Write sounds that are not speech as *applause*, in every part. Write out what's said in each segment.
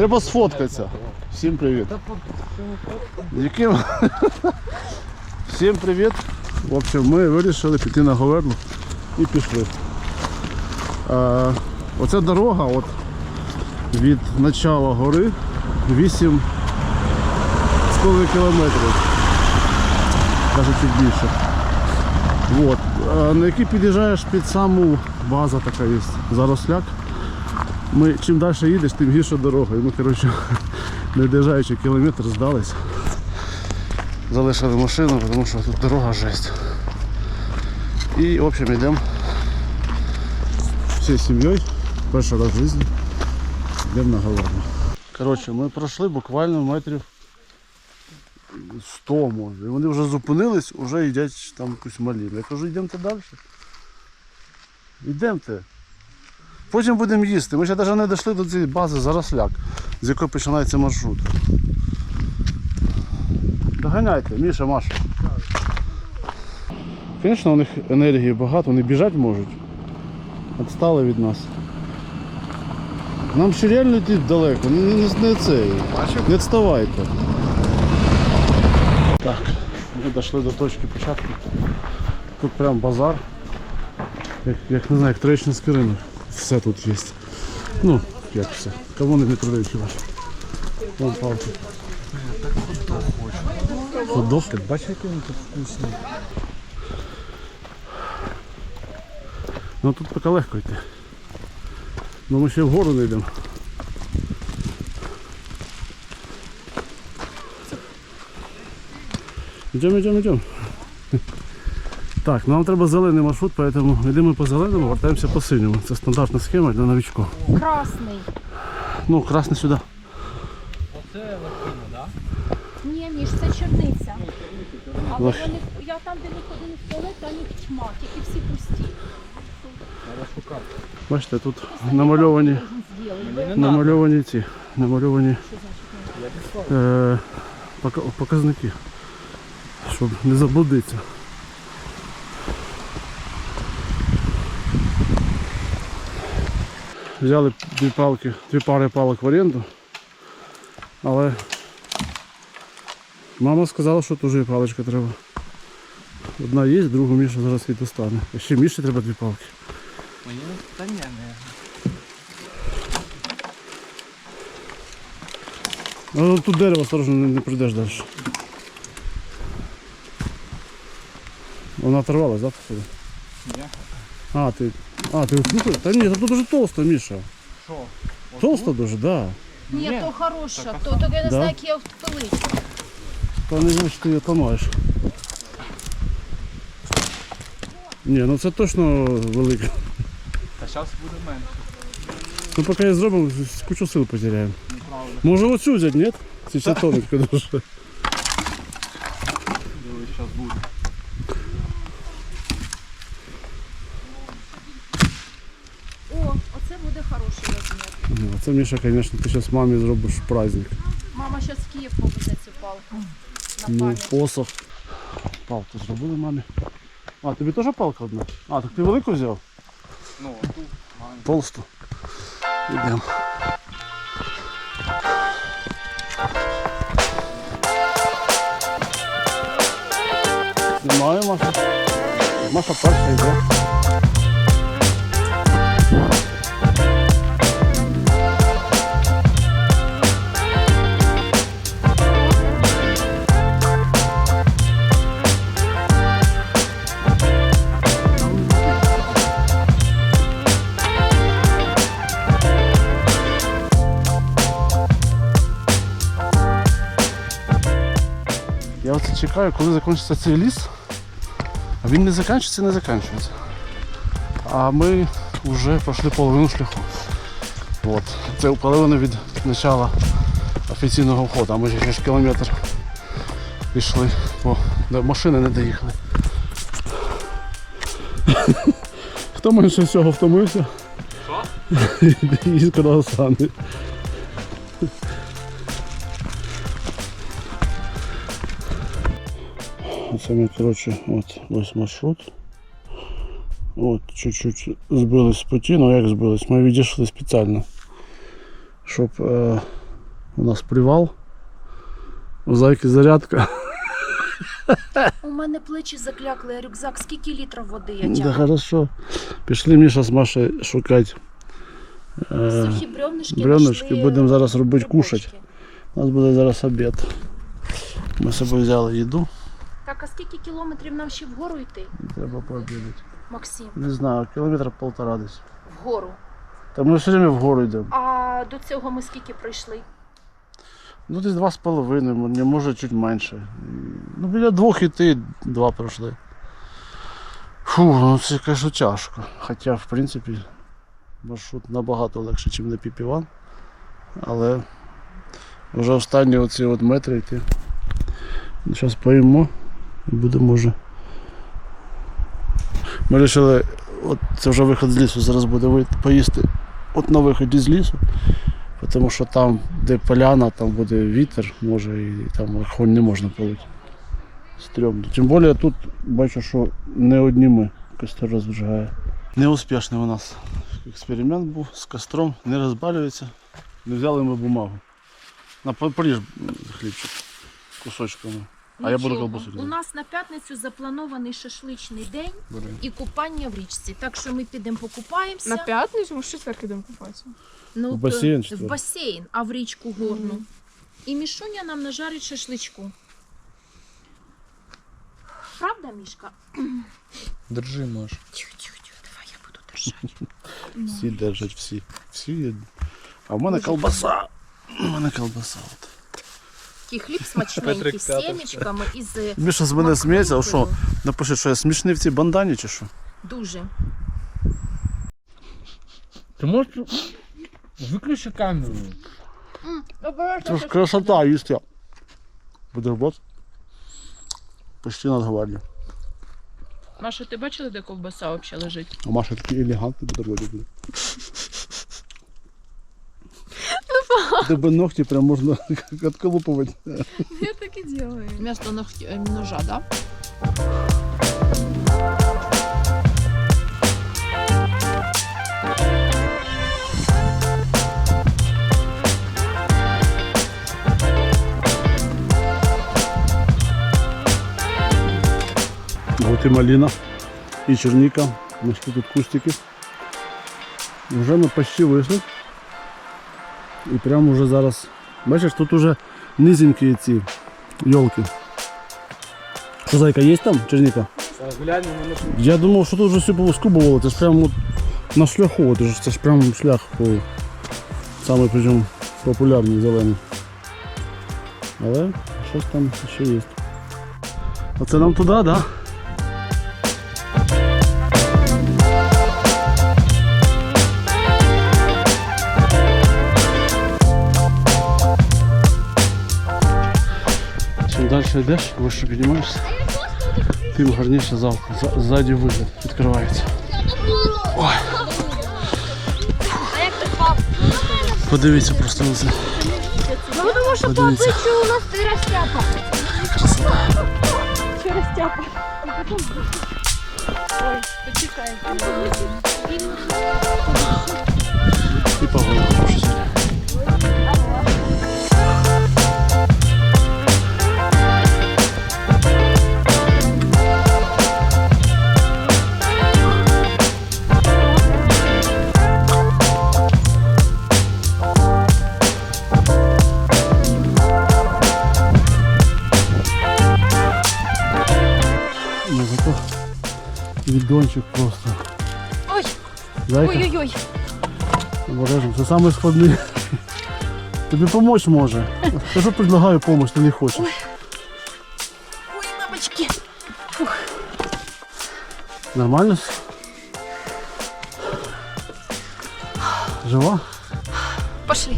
Треба сфоткатися. Всім привіт. Яким? Всім привіт. В общем, ми вирішили піти на Говерлу і пішли. Е, оця дорога от, від начала гори 8 з кілометрів. Навіть чуть більше. Вот. Е, На який під'їжджаєш під саму база така є. Заросляк. Ми чим далі їдеш, тим гірша дорога. І ми, коротше, *laughs* не доїжджаючи кілометр, здались. Залишили машину, тому що тут дорога жесть. І, в общем, йдемо всією сім'єю. Перший раз в житті. Йдемо на Гаверну. Коротше, ми пройшли буквально метрів 100 може. Вони вже зупинились, вже їдять там якусь малину. Я кажу, йдемте далі. Йдемте. Потім будемо їсти. Ми ще навіть не дійшли до цієї бази Заросляк, з якої починається маршрут. Доганяйте, Міша, Маша. Звісно, у них енергії багато, вони біжати можуть. Відстали від нас. Нам ще реально йти далеко, не, не, не цей. Не відставайте. Так, ми дійшли до точки початку. Тут прям базар. Як, як не знаю, як Троєчницький ринок. Все тут є. Ну, як все. Кого не продають хіба. Вон палки. Ходок? Бачиш, який він тут вкусний. Ну тут поки легко йти. Ну ми ще вгору не йдемо. Йдемо, йдемо, йдемо. Так, нам треба зелений маршрут, поэтому йдемо по зеленому, вертаємося по синьому. Це стандартна схема для новичків. Красний. Ну, красний сюди. Ні, Міш, це черниця. Але Лах. вони, я там, де не ходили в туалет, там їх тьма, тільки всі пусті. Бачите, тут намальовані, намальовані ці, намальовані е, показники, щоб не заблудитися. Взяли дві палки, дві пари палок в оренду, але мама сказала, що теж паличка треба. Одна є, другу Міша зараз і достане. А ще Міші треба дві палки. Мені та ні, не. Ну, тут дерево осторожно не, не прийдеш далі. Вона оторвалась, да, походу? Ні. А, ти. А, ти ну, Та ні, тут дуже толсто, Міша. Що? Толсто дуже, да. Ні, Ні. то хороша, то, то я Да? не знаю, як я впилить. Та не знаю, що ти її ламаєш. Ні, ну це точно велике. Та зараз буде менше. Ну поки я зробимо, кучу сил потеряємо. Неправда. Може оцю взяти, ні? Чи ця тоненька дуже. *laughs* Дивись, зараз буде. Це Міша, звісно, ти зараз мамі зробиш праздник. Мама зараз в Київ повезе цю палку. На Ну, пам'ять. посох. Палку зробили мамі. А, тобі теж палка одна? А, так ти велику взяв? Ну, а тут. Толсту. Йдемо. Знімаю Маша. Маша перша йде. Чекаю, коли закінчиться цей ліс. А він не закінчиться, не закінчується. А ми вже пройшли половину шляху. От. Це половина від початку офіційного входу, а ми ще ж кілометр пішли, бо до машини не доїхали. *laughs* Хто менше всього втомився? Що? *laughs* Їсть круасани. Це ми, коротше, от ось маршрут. От, чуть-чуть збились з путі, ну як збились, ми відійшли спеціально, щоб е, У нас привал. У зайки зарядка. У мене плечі заклякли, а рюкзак. Скільки літрів води я Да тягну? хорошо. Пішли Міша з Машею шукати. Е, Сухі бревнишки, бревнишки, будемо зараз робити кушать. У нас буде зараз обід. Ми з собою взяли їду. Так, а скільки кілометрів нам ще вгору йти, Треба пообідати. Максим? Не знаю, кілометр полтора десь. Вгору. Та ми все время вгору йдемо. А до цього ми скільки пройшли? Ну десь два з половиною, не може чуть менше. Ну біля двох іти, два пройшли. Фу, ну це, звісно, тяжко. Хоча, в принципі, маршрут набагато легше, ніж на Піпіван. Але вже останні оці от метри йти. Зараз поїмо і будемо. Ми вирішили, от це вже виход з лісу, зараз буде поїсти от на виході з лісу. Тому що там, де поляна, там буде вітер, може, і там хонь не можна палити. Стрьомно. Тим більше тут бачу, що не одні ми костер розжигає. Неуспішний у нас експеримент був з костром, не розбалюється. Не взяли ми бумагу. На поріж хлібчик кусочками. А я буду колбасу У різати. нас на п'ятницю запланований шашличний день Бери. і купання в річці. Так що ми підемо покупаємося. На п'ятницю ми в четвер ідемо купатися. Ну, В басейн, що в ли? басейн, а в річку горну. Мгм. І Мішуня нам нажарить шашличку. Правда, Мішка? Держи, Маш. Тихо, тихо, тихо, давай я буду держати. *laughs* Всі держать, всі. Всі. є. А в мене колбаса. У мене колбаса. От. Такий хліб смачненький з сімечками і з Міша з мене сміється, а що? Напиши, що я смішний в цій бандані чи що? Дуже. Ти можеш виключи камеру. Це ж красота, їсти. Бутерброд. Почти над гвардію. Маша, ти бачила, де ковбаса взагалі лежить? А Маша такий елегантний бутербродик буде. Тебе ногті прям можна *laughs* відколупувати. Я так і делаю. Вместо ногтя, е, ножа, да? Вот і малина, і черника. Нашли тут кустики. Вже ми почти вийшли. І прямо уже зараз. Бачиш, тут уже низенькі ці йолки. Що, зайка, є там черника? Глянь. Я думав, що тут вже все повискубувало, це ж прямо на шляху, це ж, це прямо шлях по самий причому популярний зелений. Але щось там ще є. Оце нам туди, так? Да? Далі йдеш, вище піднімаєшся, тим гарніше завтра. За- Ззаді вигляд відкривається. Ой. Подивіться просто на це. Ну, тому що по обличчю у нас ти розтяпа. Через тяпа. Почекай. І хороша сьогодні. Віддончик просто. Ой, ой-ой-ой. Це саме складне. Тобі допомогти може. Я ж предлагаю допомогу, ти не хочеш. Ой, мамочки. Нормально? Жива? Пошли.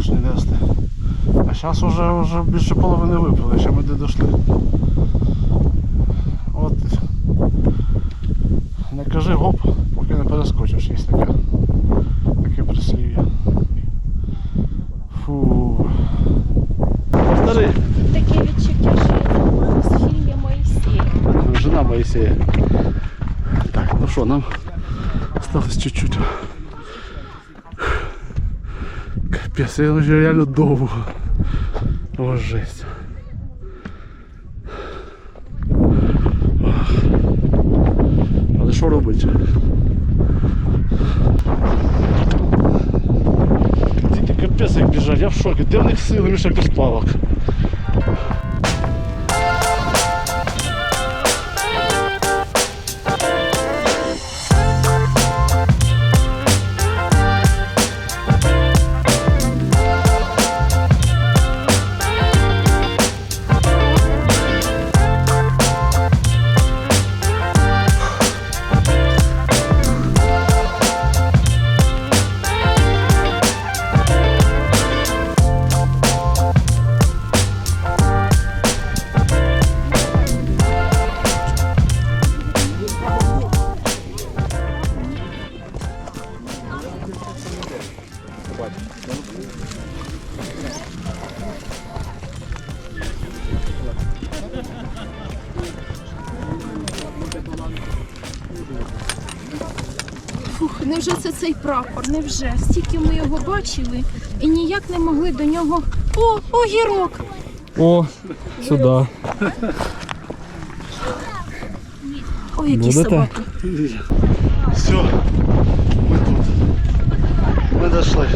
Багато лишні нести. А зараз вже, вже більше половини випили, ще ми де дійшли. От. Не кажи гоп, поки не перескочиш, є таке. Таке прислів'я. Фу. Повтори. Таке відчуття, що я знімаю з фільмі. Жена Моїсея. Так, ну що, нам осталось чуть-чуть. Капець, я вже реально довго. О, жесть. Але що робити? Діти капець як біжать, я в шокі. Де в них сили між як? Фух, невже це цей прапор? Невже? Стільки ми його бачили і ніяк не могли до нього. О, огірок! О, сюди. Ой, які Будете? собаки. Все, ми тут. Ми дійшли.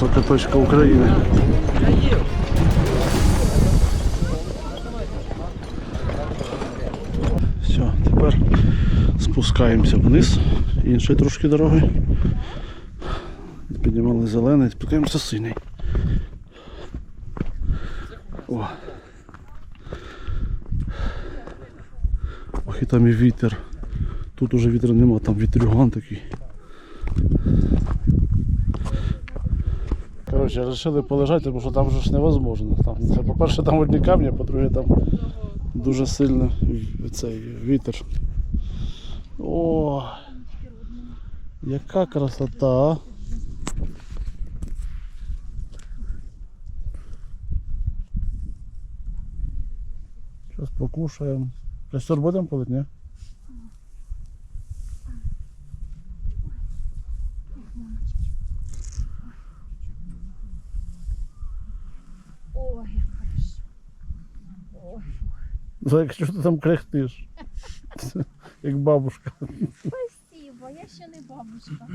Висока точка України. Все, тепер спускаємося вниз іншою трошки дорогою. Піднімали зелений, спускаємося синій. О. Ох, і там і вітер. Тут уже вітру нема, там вітрюган такий. Коротше, вирішили полежати, тому що там вже ж невозможно. Там, по-перше, там одні камні, по-друге, там дуже сильно цей вітер. О, яка красота. Зараз покушаємо. Костер будемо палити, ні? Ой, як хорошо. Ой. Якщо ти там кряхтиш. Як бабушка. Спасибо, я ще не бабушка.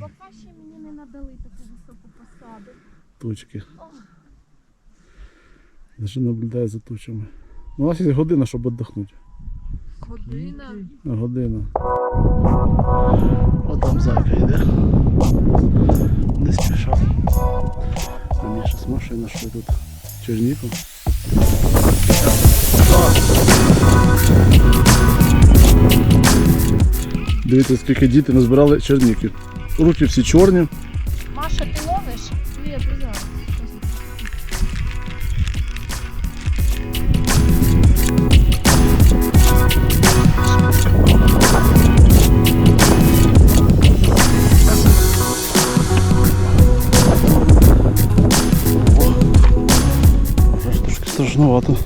Поки ще мені не надали таку високу посаду. Тучки. Даже наблюдаю за тучами. Ну, у нас є година, щоб віддохнути. Година. Година. О, там зайка йде. Не спішав. А мені щось машина, що тут черніку. Дивіться, скільки діти назбирали черніки. Руки всі чорні. Маша, ти ловиш? Ну я Трошки страшновато.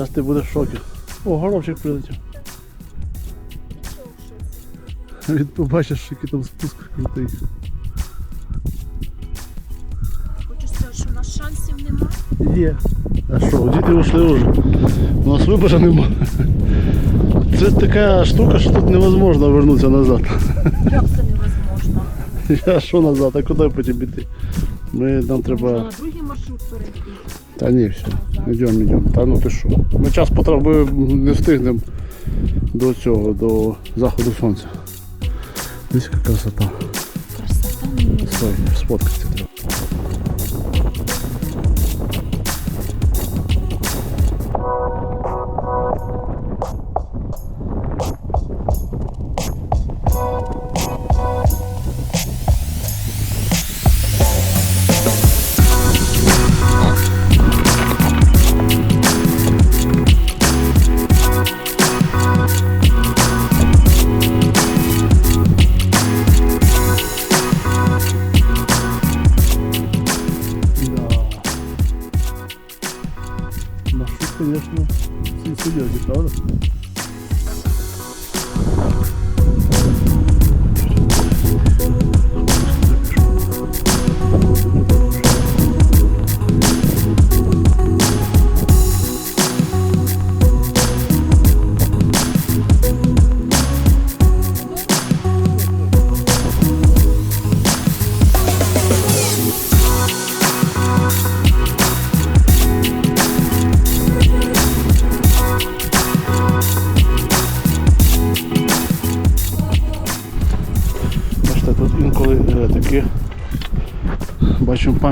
Зараз ти будеш в шокі. О, горобчик прилетів. Він побачиш, який там спуск крутий. Сказати, що у нас шансів немає? Є. А що, діти ушли вже. У нас вибору немає. Це така штука, що тут невозможно повернутися назад. Як це невозможно? А що назад, а куди потім іти? Ми, нам треба. на другий маршрут перейти. Та ні, все. Йдемо, йдемо. Та ну ти що. Ми час потребуємо, не встигнемо до цього, до заходу сонця. Дивись, яка красота. Красота не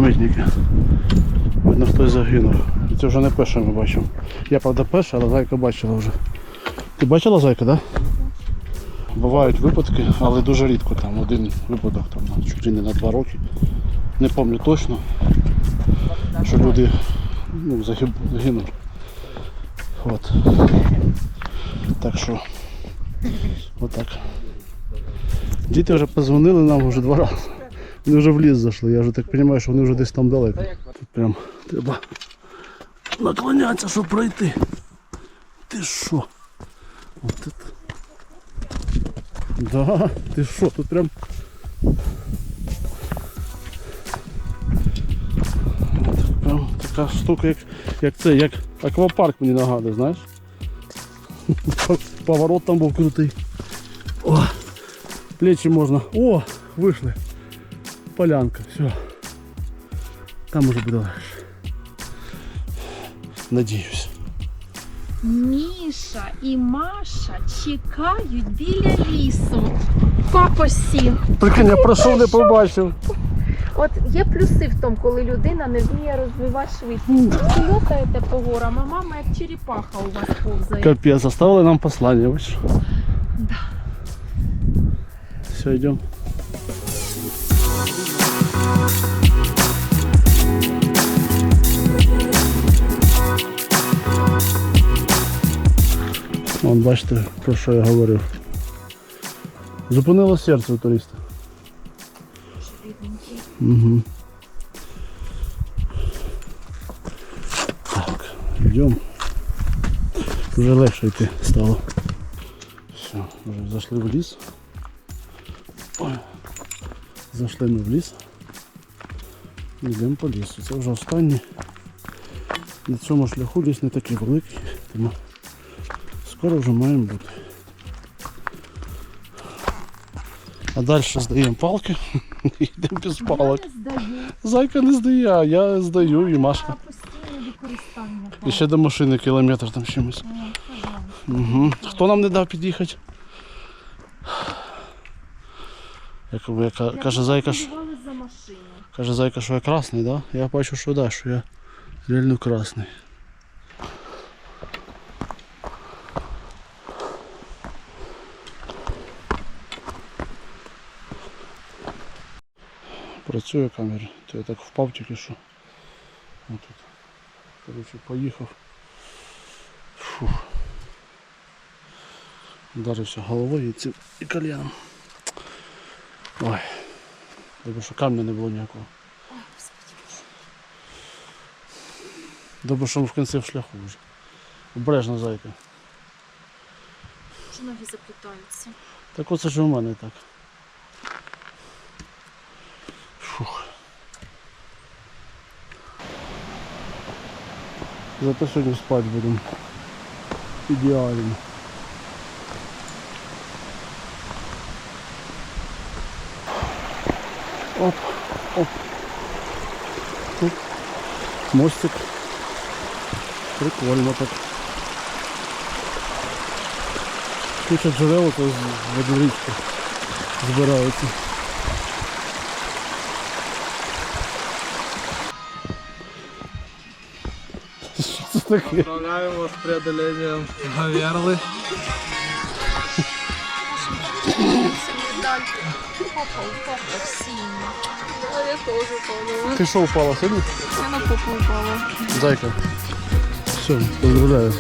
пам'ятники. Видно, хтось загинув. Це вже не перше ми бачимо. Я правда перша, але зайка бачила вже. Ти бачила зайка, так? Да? Бувають випадки, але дуже рідко там один випадок там на- чуть ли не на два роки. Не пам'ятаю точно, що люди ну, загинули. От. Так що отак. Діти вже позвонили нам вже два рази. Вони вже в ліс зайшли. Я вже так розумію, що вони вже десь там далеко. Тут прям треба наклонятися, щоб пройти. Ти що? От це. Да, ти що, тут прям. От Прям така штука, як, як це, як аквапарк мені нагадує, знаєш? *laughs* Поворот там був крутий. О! Плечи можно. О, вышли. Полянка, все. Там уже буде дальше. Надіюсь. Міша і Маша чекають біля лісу. Папа сів. Прикинь, я пройшов, не побачив. От є плюси в тому, коли людина не вміє розвивати швидкість. Ви льотаєте по горам, а мама як черепаха у вас повзає. Капец, оставили нам послание, бачиш? Да. Все, идем. Вон, бачите, про що я говорив. Зупинило серце туриста. Угу. Так, йдемо. Вже легше йти стало. Все, вже зайшли в ліс. Ой. Зайшли ми в ліс. Йдемо по лісу. Це вже останній. На цьому шляху ліс не такий великий, тому скоро вже маємо бути. А далі здаємо палки і *laughs* йдемо без палок. Зайка не здає, а я здаю і Маша. І ще до машини кілометр там чимось. Угу. Хто нам не дав під'їхати? Як, яка, каже зайка, що, машину. каже зайка, що я красний, да? Я бачу, що да, що я реально красний. Працює камера, то я так впав тільки що. Отут. Коротше, поїхав. Фух. Вдарився головою і цим і коленом. Ой. Добре, що камня не було ніякого. Добре, що ми в кінці в шляху вже. Обережно зайка. Вже ноги заплітаються. Так оце ж у мене так. Фух. Зато сьогодні спати будемо. Ідеально. Оп, оп. Тут мостик. Прикольно так. Куча джерел, то з водорічки збираються. Що це таке? Поздравляємо вас з преодолением Гаверли. *laughs* Медаль. Папа попа, сильно. Я теж упала. Ти що упала сьогодні? Я на попу упала. Зайка. Все, поздравляю.